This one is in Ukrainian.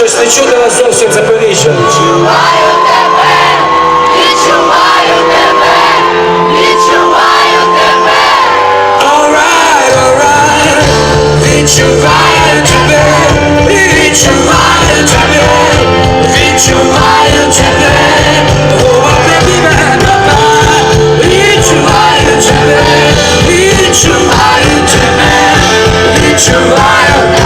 щось не чути вас зовсім Запоріжжя. відчуваю тебе, відчуваю тебе, відчуваю тебе, Alright, alright, відчуваю тебе, відчуваю тебе, відчуваю тебе. Oh, тебе, відчуваю тебе, відчуваю тебе, відчуваю